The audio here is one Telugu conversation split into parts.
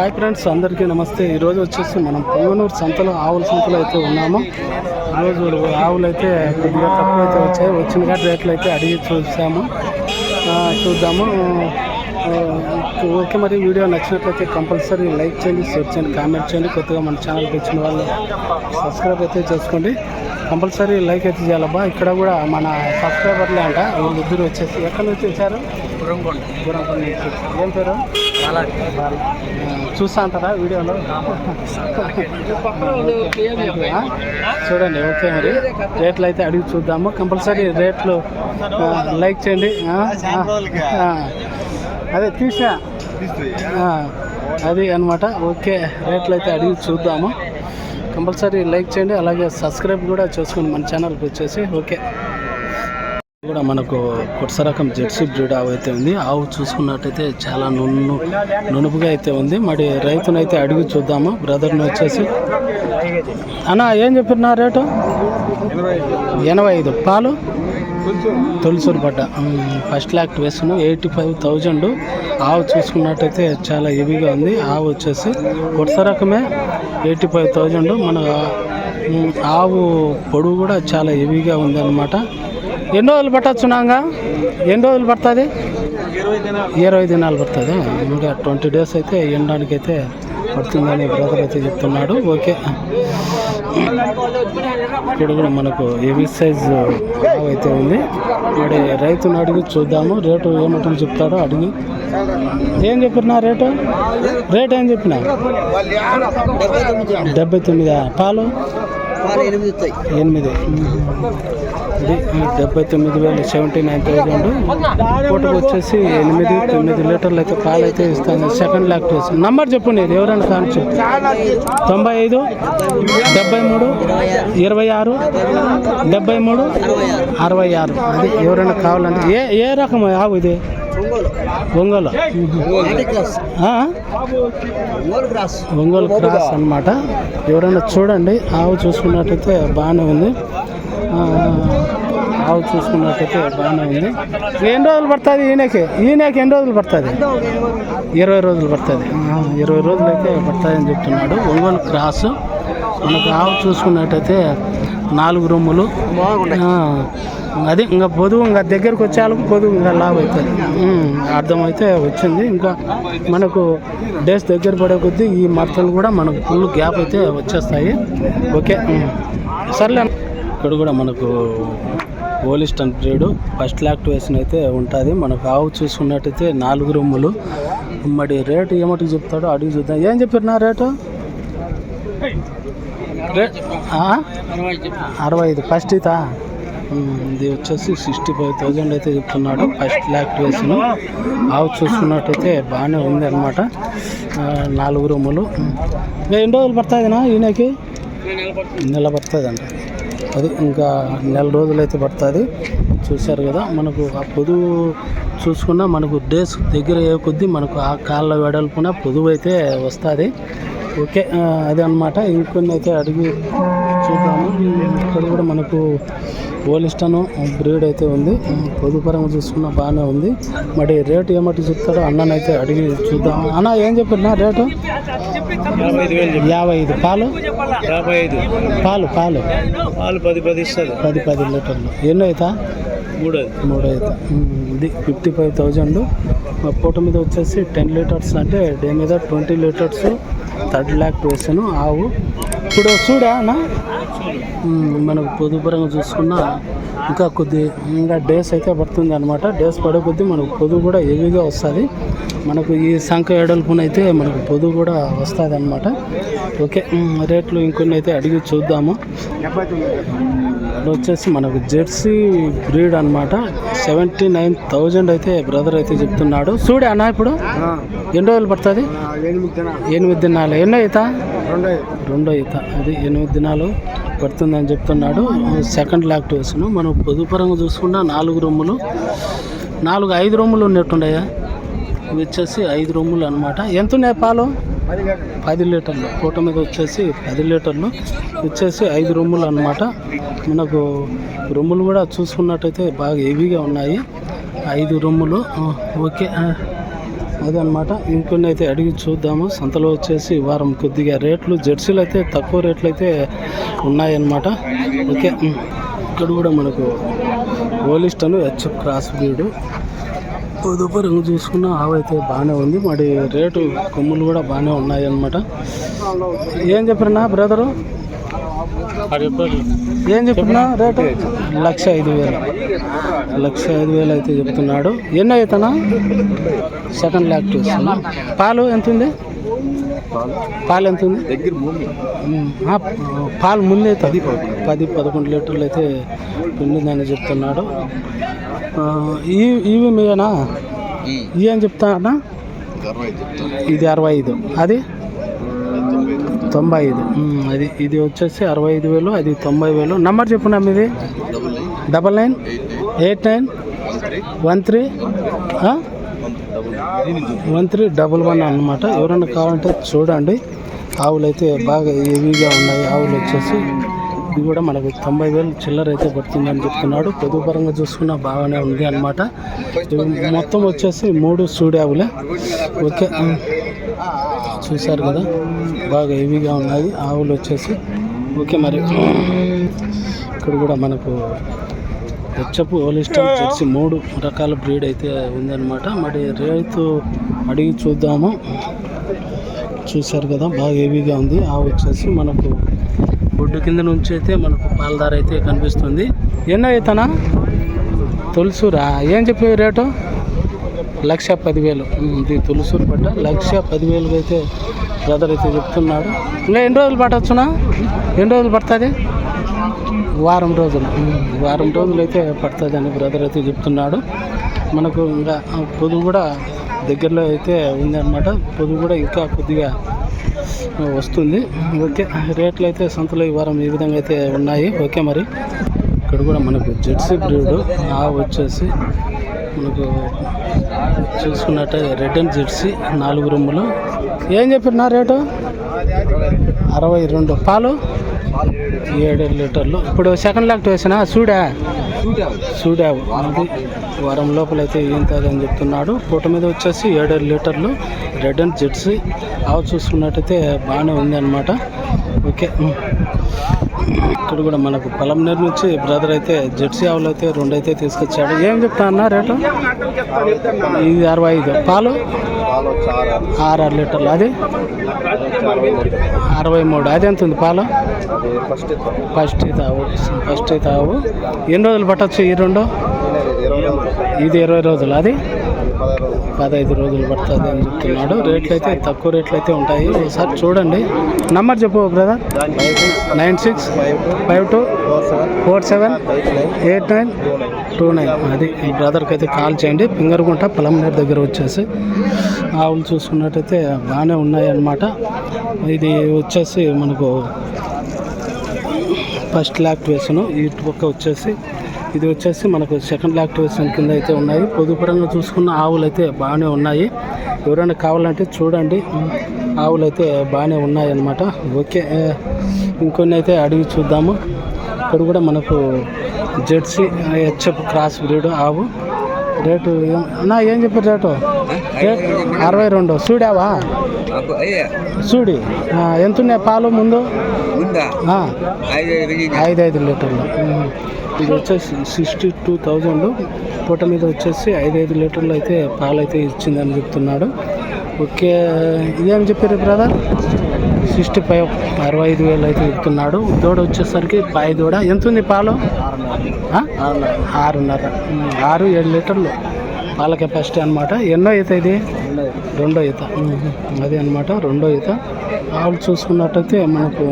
హాయ్ ఫ్రెండ్స్ అందరికీ నమస్తే. ఈరోజు వచ్చేసి మనం పొంగనూరు సంతలో ఆవుల సంతలో అయితే ఉన్నాము. ఈరోజు ఆవులు అయితే కొద్దిగా తక్కువ అయితే వచ్చాయి. వచ్చిన కాటి రేట్లు అయితే అడిగి చూసాము. చూద్దాము. ఓకే మరి వీడియో నచ్చినట్లయితే కంపల్సరీ లైక్ చేయండి షేర్ చేయండి కామెంట్ చేయండి. కొత్తగా మన ఛానల్కి వచ్చిన వాళ్ళు సబ్స్క్రైబ్ అయితే చేసుకోండి. కంపల్సరీ లైక్ అయితే చేయాలబ్బా ఇక్కడ కూడా మన సబ్స్క్రైబర్లే అంట. వీళ్ళిద్దరు వచ్చేసి ఎక్కడి నుంచి వచ్చారు? గురంకొండ ఏం పేరు? చూస్తా అంటారా వీడియోలో? చూడండి ఓకే మరి. రేట్లు అయితే అడిగి చూద్దాము. కంపల్సరీ రేట్లు లైక్ చేయండి. అదే తీసా. అది అన్నమాట. ఓకే రేట్లు అయితే అడిగి చూద్దాము. కంపల్సరీ లైక్ చేయండి. అలాగే సబ్స్క్రైబ్ కూడా చేసుకోండి మన ఛానల్కి వచ్చేసి. ఓకే. కూడా మనకు కొత్త రకం జెర్సీ బ్రీడ్ ఆవు అయితే ఉంది. ఆవు చూసుకున్నట్టయితే చాలా నున్ను నునుపుగా అయితే ఉంది. మరి రైతునైతే అడిగి చూద్దాము. బ్రదర్ని వచ్చేసి. అన్న ఏం చెప్పిన రేటు? ఎనభై ఐదు. పాలు? తొలిసూరు పడ్డ. ఫస్ట్ ల్యాక్ వేస్తున్నాం ఎయిటీ ఫైవ్ థౌజండ్. ఆవు చూసుకున్నట్టయితే చాలా హెవీగా ఉంది. ఆవు వచ్చేసి కొత్త రకమే ఎయిటీ ఫైవ్ థౌజండ్. మన ఆవు పొడుగు కూడా చాలా హెవీగా ఉంది అనమాట ఎన్ని రోజులు పట్టచ్చు నాంగా? ఎన్ని రోజులు పడుతుంది? ఇరవై దినాలు పడుతుంది. ఇంకా ట్వంటీ డేస్ అయితే ఎండడానికి అయితే పడుతుందని బ్రదర్ అయితే చెప్తున్నాడు. ఓకే. ఇక్కడ కూడా మనకు హెవీ సైజ్ అయితే ఉంది. మరి రైతుని అడిగి చూద్దాము. రేటు ఏమంటుంది చెప్తాడో అడిగి. ఏం చెప్పినా రేటు? రేట్ ఏం చెప్పినా? డెబ్బై తొమ్మిది? పాలు? ఎనిమిది ఇది డెబ్బై తొమ్మిది వేలు సెవెంటీ నైన్ థౌజండ్ పూటకు వచ్చేసి ఎనిమిది తొమ్మిది లీటర్లు అయితే పాలు అయితే ఇస్తాను సెకండ్ లాక్టేస్ నంబర్ చెప్పు నేను ఎవరైనా కానీ తొంభై ఐదు డెబ్బై మూడు ఇరవై ఆరు డెబ్బై మూడు అరవై ఆరు. అది ఎవరైనా కావాలంటే ఏ ఏ రకం ఆవు ఇది? ఒంగోలు? ఒంగోలు. క్రాస్ అన్నమాట. ఎవరైనా చూడండి ఆవు చూసుకున్నట్టయితే బాగానే ఉంది. ఆవు చూసుకున్నట్టయితే బాగానే ఉంది. ఎన్ని రోజులు పడుతుంది ఈయనకి? ఈయనకి ఎన్ని రోజులు పడుతుంది? ఇరవై రోజులు. పడుతుంది ఇరవై రోజులు అయితే పడుతుంది అని చెప్తున్నాడు. ఒంగోలు క్రాస్ మనకు ఆవు చూసుకున్నట్టయితే నాలుగు రొమ్ములు. ఆ, అది ఇంకా పొదువు ఇంకా దగ్గరకు వచ్చేందుకు పొదువు ఇంకా లాభ అవుతుంది అర్థమైతే వచ్చింది. ఇంకా మనకు డేస్ దగ్గర పడే కొద్దీ ఈ మడతలు కూడా మనకు ఫుల్ గ్యాప్ అయితే వచ్చేస్తాయి. ఓకే. సర్లే. ఇక్కడ కూడా మనకు ఓలిస్టన్ బ్రీడ్ ఫస్ట్ లాక్టివేషన్ అయితే ఉంటుంది. మనకు ఆవు చూసుకున్నట్టయితే నాలుగు రూములు మరి రేటు ఏమటికి చెప్తాడో అడిగి చూద్దాం. ఏం చెప్పారు నా రేటు? రేట్ అరవై ఐదు. ఫస్ట్ ఇతా ఇది వచ్చేసి సిక్స్టీ ఫైవ్ థౌజండ్ అయితే చెప్తున్నాడు. ఫస్ట్ లాక్టివేషన్ ఆవు చూసుకున్నట్టయితే బాగానే ఉంది అనమాట నాలుగు రూములు. ఎన్ని రోజులు పడుతుందినా ఈయనకి? నెల పడుతుంది అంట అది ఇంకా నెల రోజులు అయితే పడుతుంది. చూశారు కదా మనకు ఆ పొదువు చూసుకున్నా మనకు డేస్ దగ్గర అయ్యే కొద్దీ మనకు ఆ కాళ్ళ వెడల్పున పొదువు అయితే వస్తుంది. ఓకే అదే అనమాట ఇంకొన్ని అయితే అడిగి చూద్దాము. ఇక్కడ కూడా మనకు ఓలిస్టన్ బ్రీడ్ అయితే ఉంది. పొదుపరంగా చూసుకున్న బాగానే ఉంది. మరి రేటు ఏమట్టి చెప్తాడో అన్ననైతే అడిగి చూద్దాం. అన్న ఏం చెప్పినా రేటు? యాభై ఐదు. పాలు? యాభై ఐదు పాలు పాలు. పాలు పది పది ఇస్తుంది పది పది లీటర్లు. ఎన్నో అవుతా మూడోది మూడు అవుతా ఇది ఫిఫ్టీ ఫైవ్ థౌజండ్. పూట మీద వచ్చేసి టెన్ లీటర్స్ అంటే డే మీద ట్వంటీ లీటర్స్ థర్డ్ ల్యాక్ వేసాను. ఆవు. ఇప్పుడు చూడా మనకు పొదుపురంగా చూసుకున్నా ఇంకా కొద్ది ఇంకా డేస్ అయితే పడుతుంది అనమాట డేస్ పడే కొద్దీ మనకు పొదువు కూడా హెవీగా వస్తుంది. మనకు ఈ సంఖ ఎడల్పునైతే మనకు పొదువు కూడా వస్తుంది అనమాట ఓకే రేట్లు ఇంకొన్ని అయితే అడిగి చూద్దాము. వచ్చేసి మనకు జెర్సీ బ్రీడ్ అనమాట సెవెంటీ నైన్ థౌజండ్ అయితే బ్రదర్ అయితే చెప్తున్నాడు. చూడే అన్న ఇప్పుడు. ఎన్ని రోజులు పడుతుంది? ఎనిమిది దినాలు. ఎన్నో అవుతా రెండో ఈత. అది ఎనిమిది దినాలు. పడుతుందని చెప్తున్నాడు. సెకండ్ లాక్టివేషన్ మనం పొదుపరంగా చూసుకున్నా నాలుగు రొమ్ములు నాలుగు ఐదు రొమ్ములు ఉన్నట్టుండయా ఇవి వచ్చేసి ఐదు రొమ్ములు అనమాట ఎంత ఉన్నాయి పాలు? పది లీటర్లు. పూట మీద వచ్చేసి పది లీటర్లు. వచ్చేసి ఐదు రొమ్ములు అనమాట మనకు రొమ్ములు కూడా చూసుకున్నట్టయితే బాగా హెవీగా ఉన్నాయి. ఐదు రొమ్ములు. ఓకే. అదనమాట ఇంకొన్ని అయితే అడిగి చూద్దాము. సంతలో వచ్చేసి వారం కొద్దిగా రేట్లు జెర్సీలు అయితే తక్కువ రేట్లు అయితే ఉన్నాయన్నమాట. ఓకే ఇక్కడ కూడా మనకు ఓలిస్టను హెచ్ఎఫ్ క్రాస్ బ్రీడ్ పొదుపు రంగు చూసుకున్న ఆవు అయితే బాగానే ఉంది. మరి రేటు కొమ్ములు కూడా బాగానే ఉన్నాయన్నమాట. ఏం చెప్పినా బ్రదరు? ఏం చెప్పినా? రేటు? లక్ష ఐదు వేలు. లక్ష ఐదు వేలు అయితే చెప్తున్నాడు. ఎన్ని అవుతానా సెకండ్ లాక్టేస్ పాలు ఎంత ఉంది పాలు ఎంత ఉంది దగ్గర పాలు ముందే పది పది పదకొండు లీటర్లు అయితే పిండిందని చెప్తున్నాడు. ఆ, ఈ ఇవి మీనా ఇవి అని చెప్తానా. ఇది అరవై ఐదు. అది? తొంభై ఐదు అది ఇది వచ్చేసి అరవై ఐదు వేలు అది తొంభై వేలు నంబర్ చెప్పున్నా మీది. Double nine eight nine one three one three double one అనమాట ఎవరైనా కావాలంటే చూడండి. ఆవులు అయితే బాగా హెవీగా ఉన్నాయి. ఆవులు వచ్చేసి ఇది కూడా మనకు తొంభై వేలు చిల్లర అయితే పడుతుందని చెప్తున్నాడు. పొదుపు పరంగా చూసుకున్నా బాగానే ఉంది అనమాట మొత్తం వచ్చేసి మూడు సూడి ఆవులే. ఓకే చూశారు కదా బాగా హెవీగా ఉన్నాయి ఆవులు వచ్చేసి ఓకే మరి. ఇక్కడ కూడా మనకు హెచ్చపు హోలిస్టర్ జెర్సీ మూడు రకాల బ్రీడ్ అయితే ఉందన్నమాట. మరి రైతు అడిగి చూద్దాము. చూశారు కదా బాగా హెవీగా ఉంది. ఆవు వచ్చేసి మనకు బొడ్డు కింద నుంచి అయితే మనకు పాలదార అయితే కనిపిస్తుంది. ఎన్నో అవుతానా తులసూరా? ఏం చెప్పేవి రేటు? లక్ష పదివేలు. ఇది తులసూరు పట్ట. లక్ష పదివేలుగా అయితే బ్రదర్ అయితే చెప్తున్నాడు. ఇంకా ఎన్ని రోజులు పట్టచ్చునా? ఎన్ని రోజులు పడుతుంది? వారం రోజులు. వారం రోజులు అయితే పడుతుంది అని బ్రదర్ అయితే చెప్తున్నాడు. మనకు ఇంకా పొదుగు కూడా దగ్గరలో అయితే ఉంది పొదుగు కూడా ఇంకా కొద్దిగా వస్తుంది. ఓకే రేట్లు అయితే సంతలో ఈ వారం ఈ విధంగా అయితే ఉన్నాయి. ఓకే మరి. ఇక్కడ కూడా మనకు జెర్సీ బ్రీడ్ ఆ వచ్చేసి మనకు చూసుకున్నట్టే రెడ్ అండ్ జెర్సీ నాలుగు రూములు ఏం చెప్పినా రేటు? అరవై రెండు. పాలు? ఏడు లీటర్లు. ఇప్పుడు సెకండ్ లాక్ట్ వేసినా సూడా? సూడావు అది వారం లోపల అయితే ఏం అని చెప్తున్నాడు. పూట మీద వచ్చేసి ఏడు లీటర్లు రెడ్ అండ్ జెర్సీ. ఆవు చూసుకున్నట్టయితే బాగానే ఉంది అనమాట ఓకే. ఇక్కడ కూడా మనకు పొలంనేరు నుంచి బ్రదర్ అయితే జెర్సీ ఆవులు అయితే రెండు అయితే తీసుకొచ్చాడు. ఏం చెప్తా అన్న రేటు? ఇది అరవై ఐదు. పాలు? ఆరు ఆరు లీటర్లు. అది? అరవై మూడు. అది ఎంత ఉంది పాలు? ఫస్ట్ తావు ఫస్ట్ తావు ఎన్ని రోజులు పట్టచ్చు ఈ రెండు? ఇది ఇరవై రోజులు. అది? పదహైదు రోజులు పడుతుంది అని చెప్తున్నాడు. రేట్లు అయితే తక్కువ రేట్లు అయితే ఉంటాయి. ఒకసారి చూడండి. నంబర్ చెప్పు brother. Nine six five two four seven eight nine two nine. అది ఈ బ్రదర్కి అయితే కాల్ చేయండి. పింగరగుంట పొలంనేరు దగ్గర వచ్చేసి ఆవులు చూసుకున్నట్టయితే బాగానే ఉన్నాయి అన్నమాట ఇది వచ్చేసి మనకు ఫస్ట్ లాక్టివేషన్ ఈ పక్క వచ్చేసి ఇది వచ్చేసి మనకు సెకండ్ లాక్టివేషన్ కింద అయితే ఉన్నాయి. పొదుపరంగా చూసుకున్న ఆవులు అయితే బాగానే ఉన్నాయి. ఎవరైనా కావాలంటే చూడండి. ఆవులు అయితే బాగానే ఉన్నాయి అన్నమాట. ఓకే ఇంకొన్ని అయితే అడిగి చూద్దాము. ఇక్కడ కూడా మనకు జెర్సీ హెచ్ఎఫ్ క్రాస్ బ్రీడ్ ఆవు. రేటు అన్నా ఏం చెప్పారు రేటు? అరవై రెండు. చూడావా చూడి ఆ, ఎంత ఉన్నాయి పాలు ముందు? ఐదు ఐదు లీటర్లు. ఇది వచ్చేసి సిక్స్టీ టూ థౌజండ్. పూట మీద వచ్చేసి ఐదు ఐదు లీటర్లు అయితే పాలు అయితే ఇచ్చిందని చెప్తున్నాడు. ఓకే. ఇదేం చెప్పారు బ్రదర్? సిక్స్టీ ఫైవ్ అరవై ఐదు వేలు అయితే చెప్తున్నాడు దూడ వచ్చేసరికి పాయి దూడ. ఎంత ఉంది పాలు? ఆరున్నర. ఆరు ఏడు లీటర్లు పాల కెపాసిటీ అనమాట ఎన్నో ఈత ఇది? రెండో ఈత. అదే అనమాట రెండో ఈత. ఆవులు చూసుకున్నట్టయితే మనకు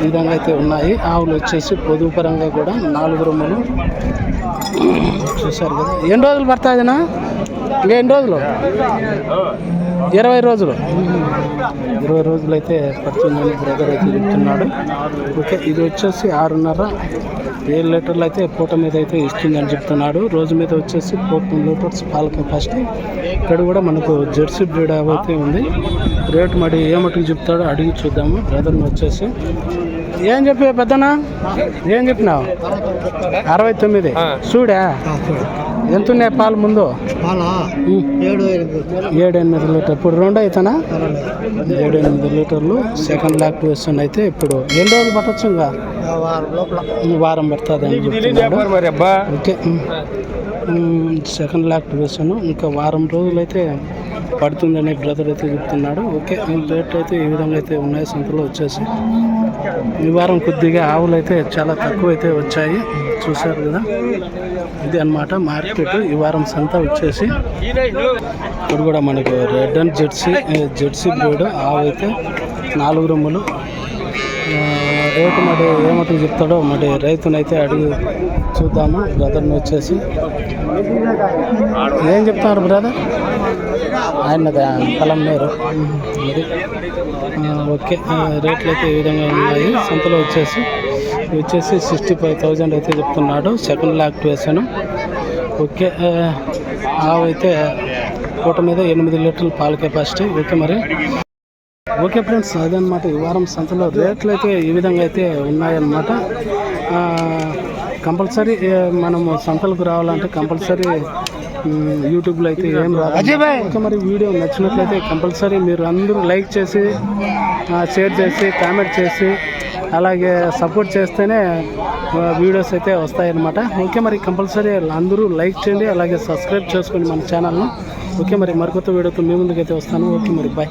ఈ విధంగా అయితే ఉన్నాయి. ఆవులు వచ్చేసి పొదుపు పరంగా కూడా నాలుగు రొమ్ములు చూశారు కదా. ఎన్ని రోజులు పడుతుందినా ఇంకా ఎన్ని రోజులు? ఇరవై రోజులు. ఇరవై రోజులు అయితే పడుతుందని బ్రదర్ అయితే చెప్తున్నాడు. ఓకే ఇది వచ్చేసి ఆరున్నర. ఏడు లీటర్లు అయితే పూట మీద అయితే ఇస్తుందని చెప్తున్నాడు. రోజు మీద వచ్చేసి ఫోర్టీన్ లీటర్స్ పాల కెపాసిటీ. ఇక్కడ కూడా మనకు జెర్సీ బ్రీడ్ అయితే ఉంది. రేట్ మరి ఏమట్టుకు చెప్తాడో అడిగి చూద్దాము. బ్రదర్ని వచ్చేసి ఏం చెప్పి పెద్దనా ఏం చెప్పినావు? అరవై తొమ్మిది. చూడా ఎంత ఉన్నాయి పాలు ముందు. ఏడు ఎనిమిది లీటర్ ఇప్పుడు రెండు అవుతానా ఏడు ఎనిమిది లీటర్లు. సెకండ్ లాక్టివేషన్ అయితే ఇప్పుడు ఎన్ని రోజులు పట్టచ్చు ఇంకా? వారం లోపల. ఈ వారం పడుతుంది అని చెప్తున్నాడు. ఓకే. సెకండ్ లాక్టివేషన్ ఇంకా వారం రోజులు అయితే పడుతుందని బ్రదర్ అయితే చెప్తున్నాడు. ఓకే. రేట్ అయితే ఈ విధంగా అయితే ఉన్నాయి సంతలో వచ్చేసి. ఈ వారం కొద్దిగా ఆవులు అయితే చాలా తక్కువ అయితే వచ్చాయి. చూశారు కదా? ఇది అన్నమాట మార్కెట్. ఈ వారం సంత వచ్చేసి ఇప్పుడు కూడా మనకు red and Jersey Jersey breed ఆవు అయితే నాలుగు రొమ్ములు రేటు మరి ఏమంటుంది చెప్తాడో మరి రైతునైతే అడిగి చూద్దాము. బ్రదర్ని వచ్చేసి. ఏం చెప్తున్నారు బ్రదర్ ఆయన పొలం మీరు అది ఓకే. రేట్లు అయితే ఈ విధంగా ఉన్నాయి. సంతలో వచ్చేసి వచ్చేసి సిక్స్టీ ఫైవ్ థౌజండ్ అయితే చెప్తున్నాడు. Second lactation okay. ఆవు అయితే పూట మీద ఎనిమిది లీటర్లు పాల కెపాసిటీ ఓకే మరి. ఓకే ఫ్రెండ్స్ అదనమాట ఈ వారం సంతలో రేట్లు అయితే ఈ విధంగా అయితే ఉన్నాయన్నమాట. కంపల్సరీ మనము సంతలకు రావాలంటే కంపల్సరీ యూట్యూబ్లో అయితే ఏం రాదు ఓకే మరి వీడియో నచ్చినట్లయితే కంపల్సరీ మీరు అందరూ లైక్ చేసి షేర్ చేసి కామెంట్ చేసి అలాగే సపోర్ట్ చేస్తేనే వీడియోస్ అయితే వస్తాయన్నమాట. ఓకే మరి కంపల్సరీ అందరూ లైక్ చేయండి అలాగే సబ్స్క్రైబ్ చేసుకోండి మన ఛానల్ను. ఓకే మరి మరికొత్త వీడియోతో మీ ముందుకైతే వస్తాను. ఓకే మరి బాయ్!